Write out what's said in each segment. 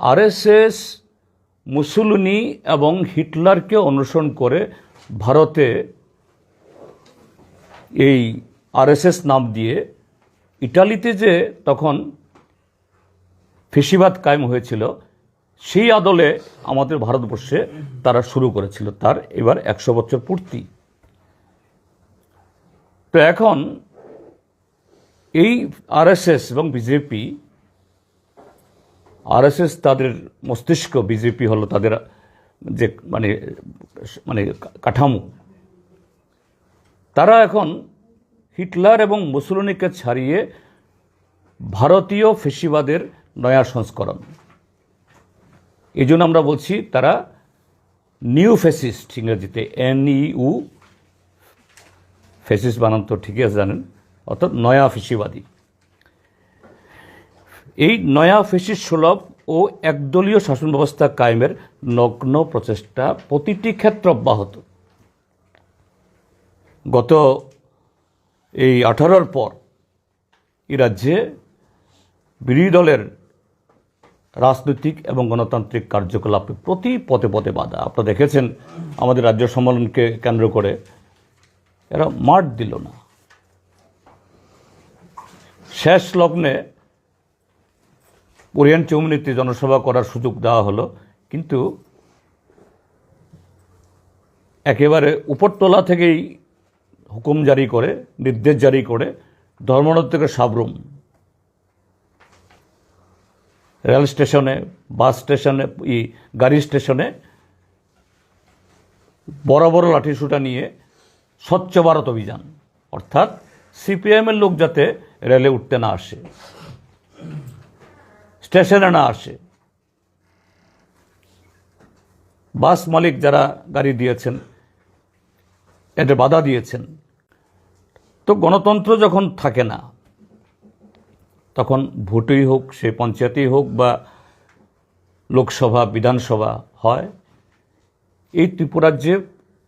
RSS, মুসুলুনি এবং হিটলারকে অনুসরণ করে ভারতে এই আরএসএস নাম দিয়ে ইটালিতে যে তখন ফেসিবাদ কায়েম হয়েছিল, সেই আদলে আমাদের ভারতবর্ষে তারা শুরু করেছিল, তার এবার একশো বছর পূর্তি। তো এখন এই আরএসএস এবং বিজেপি আরএসএস তাদের মস্তিষ্ক, বিজেপি হলো তাদের যে মানে মানে কাঠামো। তারা এখন হিটলার এবং মুসুলিনিকে ছাড়িয়ে ভারতীয় ফেসিবাদের নয়া সংস্করণ। এই জন্য আমরা বলছি, তারা নিউ ফেসিস্ট, ইংরেজিতে এন ইউ ফেসিস্ট বানান তো ঠিকই আছে জানেন, অর্থাৎ নয়া ফেসিবাদী। এই নয়া ফেসিস সুলভ ও একদলীয় শাসন ব্যবস্থা কায়েমের নগ্ন প্রচেষ্টা প্রতিটি ক্ষেত্র অব্যাহত। গত এই আঠারোর পর এই রাজ্যে বিরোধী দলের রাজনৈতিক এবং গণতান্ত্রিক কার্যকলাপে প্রতি পথে পথে বাধা। আপনারা দেখেছেন, আমাদের রাজ্য সম্মেলনকে কেন্দ্র করে এরা মাঠ দিল না। শেষ লগ্নে ওরিয়েন্ট চৌমনিতে জনসভা করার সুযোগ দেওয়া হলো, কিন্তু একেবারে উপরতলা থেকেই হুকুম জারি করে, নির্দেশ জারি করে ধর্মনগর থেকে সাবরুম। রেল স্টেশনে, বাস স্টেশনে, ই গাড়ি স্টেশনে বড় বড় লাঠিসুটা নিয়ে স্বচ্ছ ভারত অভিযান, অর্থাৎ সিপিএমের লোক যাতে রেলে উঠতে না আসে। স্টেশনে না আসে। বাস মালিক যারা গাড়ি দিয়েছেন এতে বাধা দিয়েছেন। তো গণতন্ত্র যখন থাকে না, তখন ভোটই হোক, সে পঞ্চায়েতেই হোক বা লোকসভা, বিধানসভা হয়, এই ত্রিপুরাজ্যে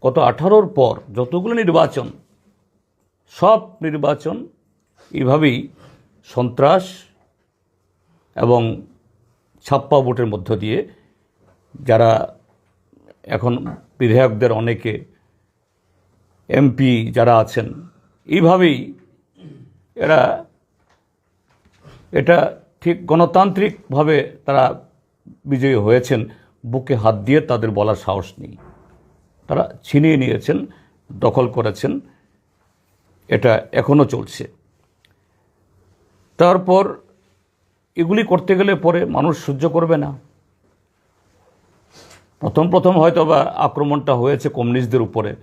গত আঠারোর পর যতগুলো নির্বাচন, সব নির্বাচন এভাবেই সন্ত্রাস এবং ছাপ্পা ভোটের মধ্য দিয়ে যারা এখন বিধায়কদের অনেকে, এমপি যারা আছেন, এইভাবেই এরা এটা ঠিক গণতান্ত্রিকভাবে তারা বিজয়ী হয়েছেন, বুকে হাত দিয়ে তাদের বলার সাহস নেই। তারা ছিনিয়ে নিয়েছেন, দখল করেছেন, এটা এখনও চলছে। তারপর এগুলি করতে গেলে পরে মানুষ সহ্য করবে না। প্রথম প্রথম হয়তো বা আক্রমণটা হয়েছে কমিউনিস্টদের উপরে।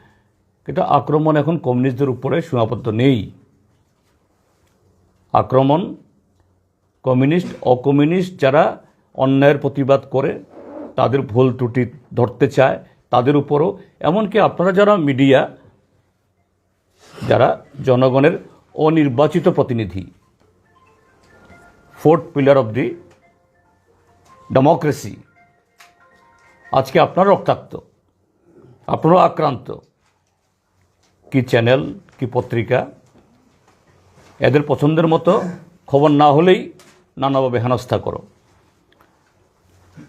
কিন্তু আক্রমণ এখন কমিউনিস্টদের উপরে সীমাবদ্ধ নেই। আক্রমণ কমিউনিস্ট, অকমিউনিস্ট যারা অন্যায়ের প্রতিবাদ করে, তাদের ভুল ত্রুটি ধরতে চায়, তাদের উপরও। এমনকি আপনারা যারা মিডিয়া, যারা জনগণের অনির্বাচিত প্রতিনিধি fourth pillar of the democracy. আজকে আপনারা রক্তাক্ত, আপনারও আক্রান্ত। কি চ্যানেল, কি পত্রিকা? এদের পছন্দের মতো খবর না হলেই নানাভাবে হেনস্থা করো।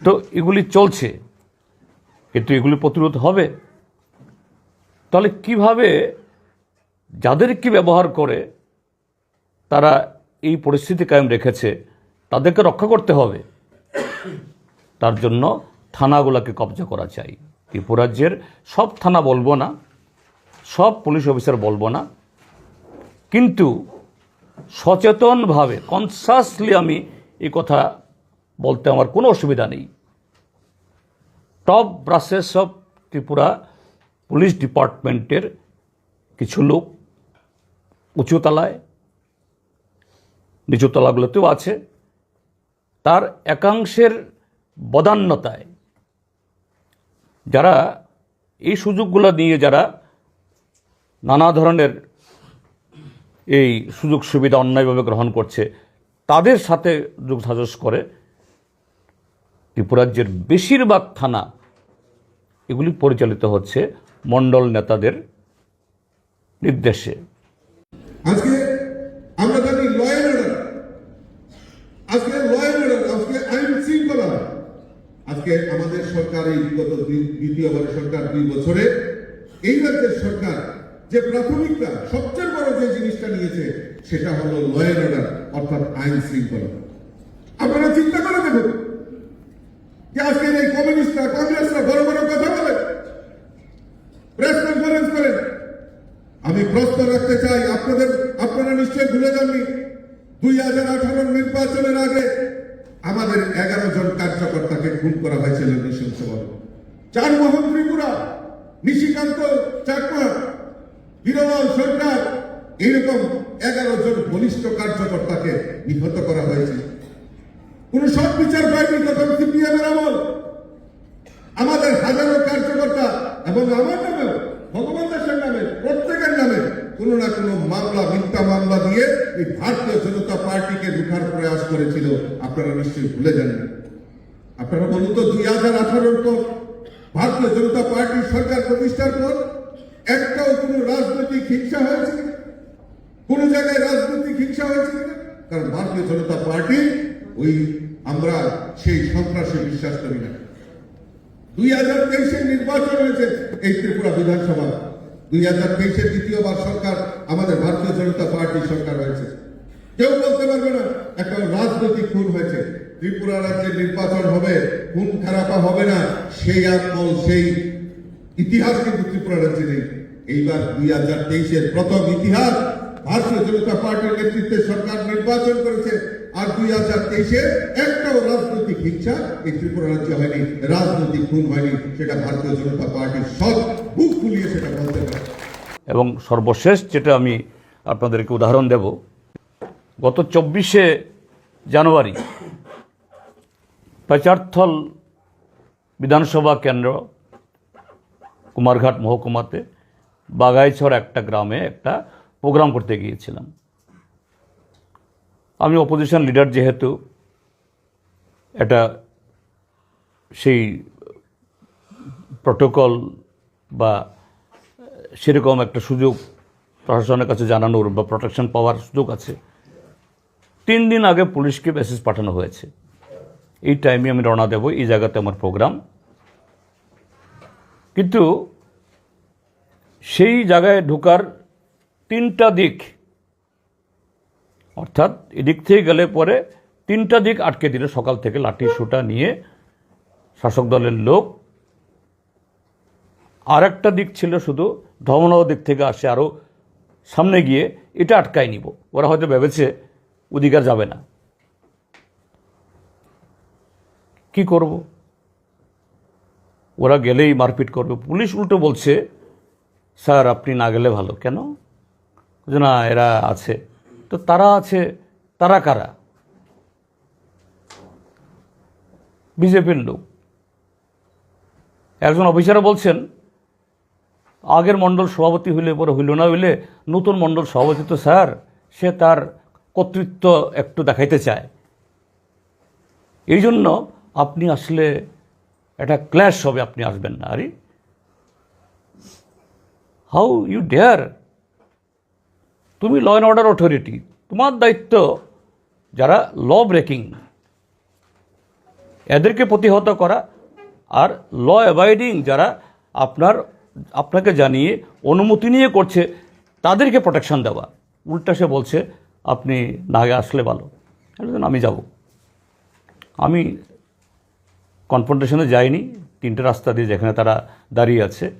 তো এগুলি চলছে, কিন্তু এগুলি প্রতিরোধ হবে? তাহলে কীভাবে যাদেরকে ব্যবহার করে, তারা এই পরিস্থিতি কায়েম রেখেছে, তাদেরকে রক্ষা করতে হবে। তার জন্য থানাগুলোকে কবজা করা চাই। ত্রিপুরাজ্যের সব থানা বলব না, সব পুলিশ অফিসার বলব না। কিন্তু সচেতনভাবে কনসাসলি আমি এই কথা বলতে আমার কোনো অসুবিধা নেই। Top brasses of Tripura police ডিপার্টমেন্টের কিছু লোক উঁচুতলায় নিচুতলাগুলোতেও আছে। তার একাংশের বদান্যতায় যারা এই সুযোগগুলো নিয়ে যারা নানা ধরনের এই সুযোগ সুবিধা অন্যায়ভাবে গ্রহণ করছে, তাদের সাথে যোগ সাজস করে ত্রিপুরাজ্যের বেশিরভাগ থানা এগুলি পরিচালিত হচ্ছে মণ্ডল নেতাদের নির্দেশে। আজকে আমরা জানি ল অ্যান্ড অর্ডার আজকে লয়ের আজকে আইন শৃঙ্খলা। আজকে আমাদের সরকার এই বিগত দ্বিতীয়বার সরকার দুই বছরে, এই রাজ্যের সরকার যে প্রাথমিকতা সবচেয়ে বড় যে জিনিসটা নিয়েছে, সেটা হলো লয়ের অর্ডার অর্থাৎ আইন শৃঙ্খলা। আপনারা চিন্তা করে দেখুন যে আজকের এই কমিউনিস্টরা, কংগ্রেসরা বড় বড় কথা বলে প্রেস কনফারেন্স করেন আমি প্রশ্ন রাখতে চাই আপনাদের আপনারা নিশ্চয়ই ভুলে যাননি দুই হাজার আঠারোর নির্বাচনের আগে আমাদের এগারো জন কার্যকর্তাকে খুন করা হয়েছিল নৃশংসভাবে চার মোহন ত্রিপুরা, নিশিকান্ত চাকমা বীরবল সরকার, এইরকম এগারো জন বলিষ্ঠ কার্যকর্তাকে নিহত করা হয়েছে। কোন সব বিচার পায়নি তখন সিপিএম এর আমল। আমাদের হাজারো কার্যকর্তা এবং আমার নামে, ভগবান দাসের নামে, প্রত্যেকের নামে কোনো না কোনো মামলা, মিথ্যা মামলা দিয়ে এই ভারতীয় জনতা পার্টিকে রুখার প্রয়াস করেছিল। আপনারা নিশ্চয়ই ভুলে যান। আপনারা বলুন তো, দুই হাজার আঠারোর পর ভারতীয় জনতা পার্টির সরকার প্রতিষ্ঠার পর একটাও কোনো রাজনৈতিক হিংসা হয়েছে কিনা? জায়গায় রাজনৈতিক হিংসা হয়েছে? কারণ ভারতীয় জনতা পার্টি, ওই আমরা সেই সন্ত্রাসে বিশ্বাস করি না দুই হাজার তেইশের নির্বাচন হয়েছে এই ত্রিপুরা বিধানসভা দুই হাজার তেইশের দ্বিতীয়বার সরকার, আমাদের ভারতীয় জনতা পার্টি সরকার হয়েছে কেউ বলতে পারবে না, একটা রাজনৈতিক খুন হয়েছে ত্রিপুরা রাজ্যের নির্বাচন হবে, খুন খারাপা হবে না, সেই আমল সেই ইতিহাস কিন্তু ত্রিপুরা রাজ্যে নেই। এইবার দুই হাজার তেইশের প্রথম ইতিহাস, ভারতীয় জনতা পার্টির নেতৃত্বে সরকার নির্বাচন করেছে, আর দুই হাজার তেইশে একটাও রাজনৈতিক হিংসা এই ত্রিপুরা রাজ্যে হয়নি, রাজনৈতিক খুন হয়নি, সেটা ভারতীয় জনতা পার্টির সব বুক খুলিয়ে সেটা বলতে পারে। এবং সর্বশেষ যেটা আমি আপনাদেরকে উদাহরণ দেব, গত চব্বিশে জানুয়ারি পেচারথল বিধানসভা কেন্দ্র, কুমারঘাট মহকুমাতে বাগাইছর একটা গ্রামে একটা প্রোগ্রাম করতে গিয়েছিলাম। আমি অপোজিশন লিডার যেহেতু, এটা সেই প্রোটোকল বা সেরকম একটা সুযোগ প্রশাসনের কাছে জানানোর বা প্রোটেকশন পাওয়ার সুযোগ আছে। তিন দিন আগে পুলিশকে মেসেজ পাঠানো হয়েছে। এই টাইমে আমি রওনা দেব, এই জায়গাতে আমার প্রোগ্রাম কিন্তু সেই জায়গায় ঢোকার তিনটা দিক, অর্থাৎ এদিক থেকে গেলে পরে তিনটা দিক আটকে দিল সকাল থেকে লাঠি সুটা নিয়ে শাসক দলের লোক। আর একটা দিক ছিল শুধু ধর্মনগর দিক থেকে আসে আরও সামনে গিয়ে এটা আটকায় নিব। ওরা হয়তো ভেবেছে ওদিকে যাবে না। কি করব? ওরা গেলেই মারপিট করবে। পুলিশ উল্টো বলছে, স্যার, আপনি না গেলে ভালো। কেন? না, এরা আছে। তো তারা আছে, তারা কারা? বিজেপির লোক। একজন অফিসারও বলছেন, আগের মণ্ডল সভাপতি হইলে পরে হইল না হইলে নতুন মণ্ডল সভাপতি তো স্যার, সে তার কর্তৃত্ব একটু দেখাইতে চায়। এই জন্য আপনি আসলে একটা ক্ল্যাশ হবে আপনি আসবেন না। আরে হাউ ইউ ডেয়ার তুমি ল অ্যান্ড অর্ডার অথরিটি তোমার দায়িত্ব যারা ল ব্রেকিং এদেরকে প্রতিহত করা আর ল অ্যাভয়েডিং যারা আপনার, আপনাকে জানিয়ে, অনুমতি নিয়ে করছে, তাদেরকে প্রোটেকশন দেওয়া। উল্টা সে বলছে, আপনি না আসলে ভালো। আমি যাব। আমি কনফ্রন্টেশনে যায়নি। তিনটে রাস্তা দিয়ে যেখানে তারা দাঁড়িয়ে আছে।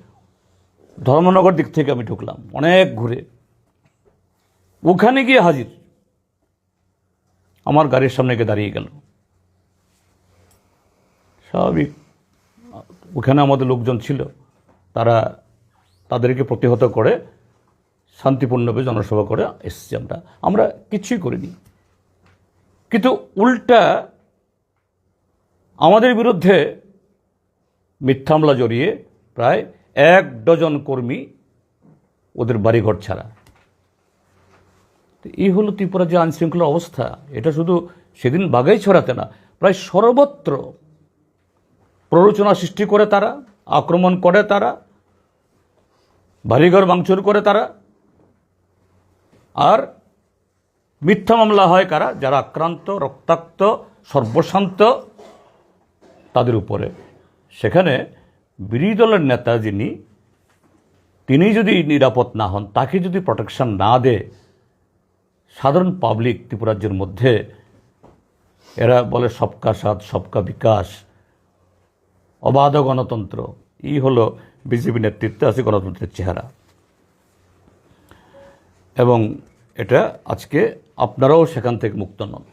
ধর্মনগর দিক থেকে আমি ঢুকলাম, অনেক ঘুরে। ওখানে গিয়ে হাজির। আমার গাড়ির সামনে গিয়ে দাঁড়িয়ে গেল। স্বাভাবিক। ওখানে আমাদের লোকজন ছিল। তারা তাদেরকে প্রতিহত করে, শান্তিপূর্ণভাবে জনসভা করে এসেছি আমরা। আমরা কিছুই করিনি। কিন্তু উল্টা আমাদের বিরুদ্ধে মিথ্যা হামলা জড়িয়ে প্রায় এক ডজন কর্মী ওদের বাড়িঘর ছাড়া। তো এই হলো ত্রিপুরা যে আইনশৃঙ্খলা অবস্থা। এটা শুধু সেদিন বাগাই ছড়াতে না, প্রায় সর্বত্র প্ররোচনা সৃষ্টি করে তারা, আক্রমণ করে তারা, বাড়িঘর ভাঙচুর করে তারা, আর মিথ্যা মামলা হয় কারা? যারা আক্রান্ত, রক্তাক্ত, সর্বশান্ত তাদের উপরে। সেখানে বিরোধী দলের নেতা যিনি, তিনি যদি নিরাপদ না হন, তাকে যদি প্রোটেকশন না দেয়, সাধারণ পাবলিক ত্রিপুরাজ্যের মধ্যে এরা বলে সবকা সাথ, সবকা বিকাশ, অবাধ গণতন্ত্র, এই হলো বিজেপি নেতৃত্বে আছে গণতন্ত্রের চেহারা। এবং এটা আজকে আপনারাও সেখান থেকে মুক্ত নন।